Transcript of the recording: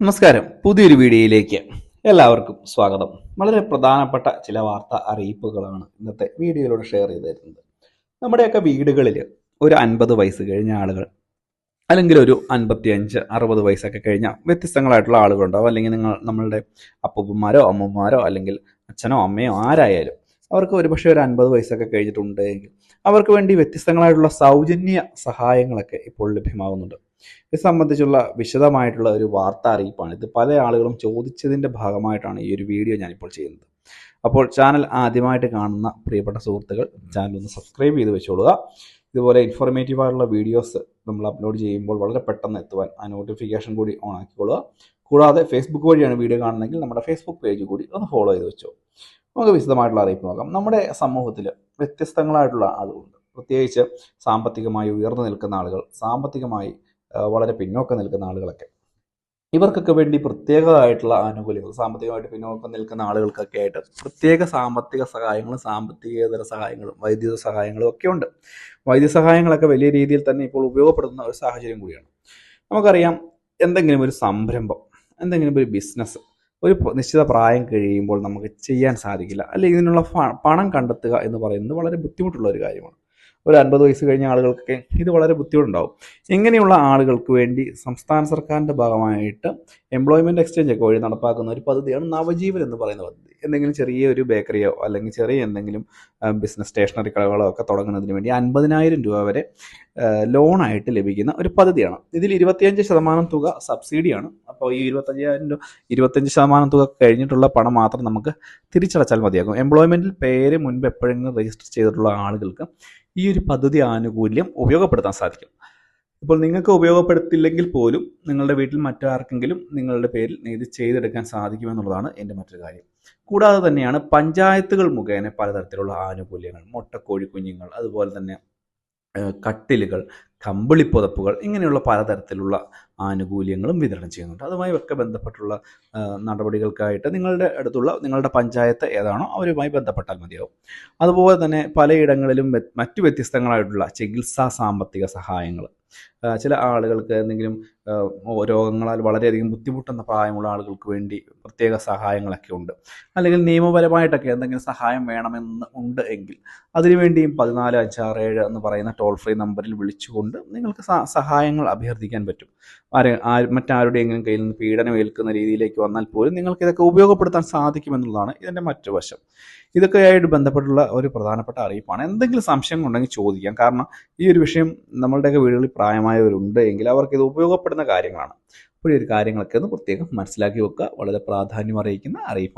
നമസ്കാരം. പുതിയൊരു വീഡിയോയിലേക്ക് എല്ലാവർക്കും സ്വാഗതം. വളരെ പ്രധാനപ്പെട്ട ചില വാർത്താ അറിയിപ്പുകളാണ് ഇന്നത്തെ വീഡിയോയിലൂടെ ഷെയർ ചെയ്ത് തരുന്നത്. നമ്മുടെയൊക്കെ വീടുകളിൽ ഒരു അൻപത് വയസ്സ് കഴിഞ്ഞ ആളുകൾ അല്ലെങ്കിൽ ഒരു അൻപത്തി അഞ്ച് അറുപത് വയസ്സൊക്കെ കഴിഞ്ഞ വ്യത്യസ്തങ്ങളായിട്ടുള്ള ആളുകളുണ്ടാവും. അല്ലെങ്കിൽ നിങ്ങൾ നമ്മളുടെ അപ്പൂപ്പന്മാരോ അമ്മമാരോ അല്ലെങ്കിൽ അച്ഛനോ അമ്മയോ ആരായാലും അവർക്ക് ഒരുപക്ഷെ ഒരു അൻപത് വയസ്സൊക്കെ കഴിഞ്ഞിട്ടുണ്ടെങ്കിൽ അവർക്ക് വേണ്ടി വ്യത്യസ്തങ്ങളായിട്ടുള്ള സൗജന്യ സഹായങ്ങളൊക്കെ ഇപ്പോൾ ലഭ്യമാകുന്നുണ്ട്. ഇത് സംബന്ധിച്ചുള്ള വിശദമായിട്ടുള്ള ഒരു വാർത്താ അറിയിപ്പാണ്. ഇത് പല ആളുകളും ചോദിച്ചതിന്റെ ഭാഗമായിട്ടാണ് ഈ ഒരു വീഡിയോ ഞാനിപ്പോൾ ചെയ്യുന്നത്. അപ്പോൾ ചാനൽ ആദ്യമായിട്ട് കാണുന്ന പ്രിയപ്പെട്ട സുഹൃത്തുക്കൾ ചാനൽ ഒന്ന് സബ്സ്ക്രൈബ് ചെയ്ത് വെച്ചോളുക. ഇതുപോലെ ഇൻഫോർമേറ്റീവ് ആയിട്ടുള്ള വീഡിയോസ് നമ്മൾ അപ്ലോഡ് ചെയ്യുമ്പോൾ വളരെ പെട്ടെന്ന് എത്തുവാൻ ആ നോട്ടിഫിക്കേഷൻ കൂടി ഓൺ ആക്കിക്കൊള്ളുക. കൂടാതെ ഫേസ്ബുക്ക് വഴിയാണ് വീഡിയോ കാണുന്നതെങ്കിൽ നമ്മുടെ ഫേസ്ബുക്ക് പേജ് കൂടി ഒന്ന് ഫോളോ ചെയ്ത് വെച്ചോ. നമുക്ക് വിശദമായിട്ടുള്ള അറിയിപ്പ് നോക്കാം. നമ്മുടെ സമൂഹത്തിൽ വ്യത്യസ്തങ്ങളായിട്ടുള്ള ആളുകളുണ്ട്. പ്രത്യേകിച്ച് സാമ്പത്തികമായി ഉയർന്നു നിൽക്കുന്ന ആളുകൾ സാമ്പത്തികമായി വളരെ പിന്നോക്കം നിൽക്കുന്ന ആളുകളൊക്കെ. ഇവർക്കൊക്കെ വേണ്ടി പ്രത്യേകമായിട്ടുള്ള ആനുകൂല്യങ്ങൾ സാമ്പത്തികമായിട്ട് പിന്നോക്കം നിൽക്കുന്ന ആളുകൾക്കൊക്കെ ആയിട്ട് പ്രത്യേക സാമ്പത്തിക സഹായങ്ങളും സാമ്പത്തികേതര സഹായങ്ങളും വൈദ്യുത സഹായങ്ങളും ഒക്കെ ഉണ്ട്. വൈദ്യുത സഹായങ്ങളൊക്കെ വലിയ രീതിയിൽ തന്നെ ഇപ്പോൾ ഉപയോഗപ്പെടുത്തുന്ന ഒരു സാഹചര്യം കൂടിയാണ്. നമുക്കറിയാം എന്തെങ്കിലും ഒരു സംരംഭം എന്തെങ്കിലും ഒരു ബിസിനസ് ഒരു നിശ്ചിത പ്രായം കഴിയുമ്പോൾ നമുക്ക് ചെയ്യാൻ സാധിക്കില്ല. അല്ലെങ്കിൽ ഇതിനുള്ള പണം കണ്ടെത്തുക എന്ന് പറയുന്നത് വളരെ ബുദ്ധിമുട്ടുള്ള ഒരു കാര്യമാണ്. ഒരു അൻപത് വയസ്സ് കഴിഞ്ഞ ആളുകൾക്കൊക്കെ ഇത് വളരെ ബുദ്ധിമുട്ടുണ്ടാവും. ഇങ്ങനെയുള്ള ആളുകൾക്ക് വേണ്ടി സംസ്ഥാന സർക്കാരിന്റെ ഭാഗമായിട്ട് എംപ്ലോയ്മെന്റ് എക്സ്ചേഞ്ച് ഒക്കെ വഴി നടപ്പാക്കുന്ന ഒരു പദ്ധതിയാണ് നവജീവൻ എന്ന് പറയുന്ന പദ്ധതി. എന്തെങ്കിലും ചെറിയ ഒരു ബേക്കറിയോ അല്ലെങ്കിൽ ചെറിയ എന്തെങ്കിലും ബിസിനസ് സ്റ്റേഷനറി കടകളോ ഒക്കെ തുടങ്ങുന്നതിന് വേണ്ടി അൻപതിനായിരം രൂപ വരെ ലോണായിട്ട് ലഭിക്കുന്ന ഒരു പദ്ധതിയാണ്. ഇതിൽ ഇരുപത്തിയഞ്ച് ശതമാനം തുക സബ്സിഡിയാണ് അപ്പോൾ ഈ ഇരുപത്തഞ്ചായിരം രൂപ ഇരുപത്തഞ്ച് ശതമാനം തുക കഴിഞ്ഞിട്ടുള്ള പണം മാത്രം നമുക്ക് തിരിച്ചടച്ചാൽ മതിയാകും. എംപ്ലോയ്മെന്റിൽ പേര് മുൻപ് എപ്പോഴെങ്കിലും രജിസ്റ്റർ ചെയ്തിട്ടുള്ള ആളുകൾക്ക് ഈ ഒരു പദ്ധതി ആനുകൂല്യം ഉപയോഗപ്പെടുത്താൻ സാധിക്കും. ഇപ്പോൾ നിങ്ങൾക്ക് ഉപയോഗപ്പെടുത്തില്ലെങ്കിൽ പോലും നിങ്ങളുടെ വീട്ടിൽ മറ്റാർക്കെങ്കിലും നിങ്ങളുടെ പേരിൽ ഇത് ചെയ്തെടുക്കാൻ സാധിക്കുമെന്നുള്ളതാണ് എന്റെ മറ്റൊരു കാര്യം. കൂടാതെ തന്നെയാണ് പഞ്ചായത്തുകൾ മുഖേന പലതരത്തിലുള്ള ആനുകൂല്യങ്ങൾ മുട്ടക്കോഴി കുഞ്ഞുങ്ങൾ അതുപോലെ തന്നെ കട്ടിലുകൾ കമ്പിളിപ്പുതപ്പുകൾ ഇങ്ങനെയുള്ള പലതരത്തിലുള്ള ആനുകൂല്യങ്ങളും വിതരണം ചെയ്യുന്നുണ്ട്. അതുമായി ഒക്കെ ബന്ധപ്പെട്ടുള്ള നടപടികൾക്കായിട്ട് നിങ്ങളുടെ അടുത്തുള്ള നിങ്ങളുടെ പഞ്ചായത്ത് ഏതാണോ അവരുമായി ബന്ധപ്പെട്ടാൽ മതിയാവും. അതുപോലെ തന്നെ പലയിടങ്ങളിലും മറ്റു വ്യത്യസ്തങ്ങളായിട്ടുള്ള ചികിത്സാ സാമ്പത്തിക സഹായങ്ങൾ ചില ആളുകൾക്ക് എന്തെങ്കിലും രോഗങ്ങളാൽ വളരെയധികം ബുദ്ധിമുട്ടുന്ന പ്രായമുള്ള ആളുകൾക്ക് വേണ്ടി പ്രത്യേക സഹായങ്ങളൊക്കെ ഉണ്ട്. അല്ലെങ്കിൽ നിയമപരമായിട്ടൊക്കെ എന്തെങ്കിലും സഹായം വേണമെന്ന് ഉണ്ട് എങ്കിൽ അതിനുവേണ്ടിയും പതിനാല് അഞ്ച് ആറ് ഏഴ് എന്ന് പറയുന്ന ടോൾ ഫ്രീ നമ്പറിൽ വിളിച്ചുകൊണ്ട് നിങ്ങൾക്ക് സഹായങ്ങൾ അഭ്യർത്ഥിക്കാൻ പറ്റും. ആരെ ആര് മറ്റാരുടെയെങ്കിലും കയ്യിൽ നിന്ന് പീഡനം ഏൽക്കുന്ന രീതിയിലേക്ക് വന്നാൽ പോലും നിങ്ങൾക്ക് ഇതൊക്കെ ഉപയോഗപ്പെടുത്താൻ സാധിക്കുമെന്നുള്ളതാണ് ഇതിന്റെ മറ്റു വശം. ഇതൊക്കെയായിട്ട് ബന്ധപ്പെട്ടുള്ള ഒരു പ്രധാനപ്പെട്ട അറിയിപ്പാണ്. എന്തെങ്കിലും സംശയം ഉണ്ടെങ്കിൽ ചോദിക്കാം. കാരണം ഈ ഒരു വിഷയം നമ്മളുടെയൊക്കെ വീടുകളിൽ പ്രായമായവരുണ്ട് എങ്കിൽ അവർക്ക് ഇത് ഉപയോഗപ്പെടുന്ന കാര്യങ്ങളാണ്. അപ്പോൾ ഈ ഒരു കാര്യങ്ങളൊക്കെ ഒന്ന് പ്രത്യേകം മനസ്സിലാക്കി വെക്കുക. വളരെ പ്രാധാന്യം അറിയിക്കുന്ന അറിയിപ്പാണ്.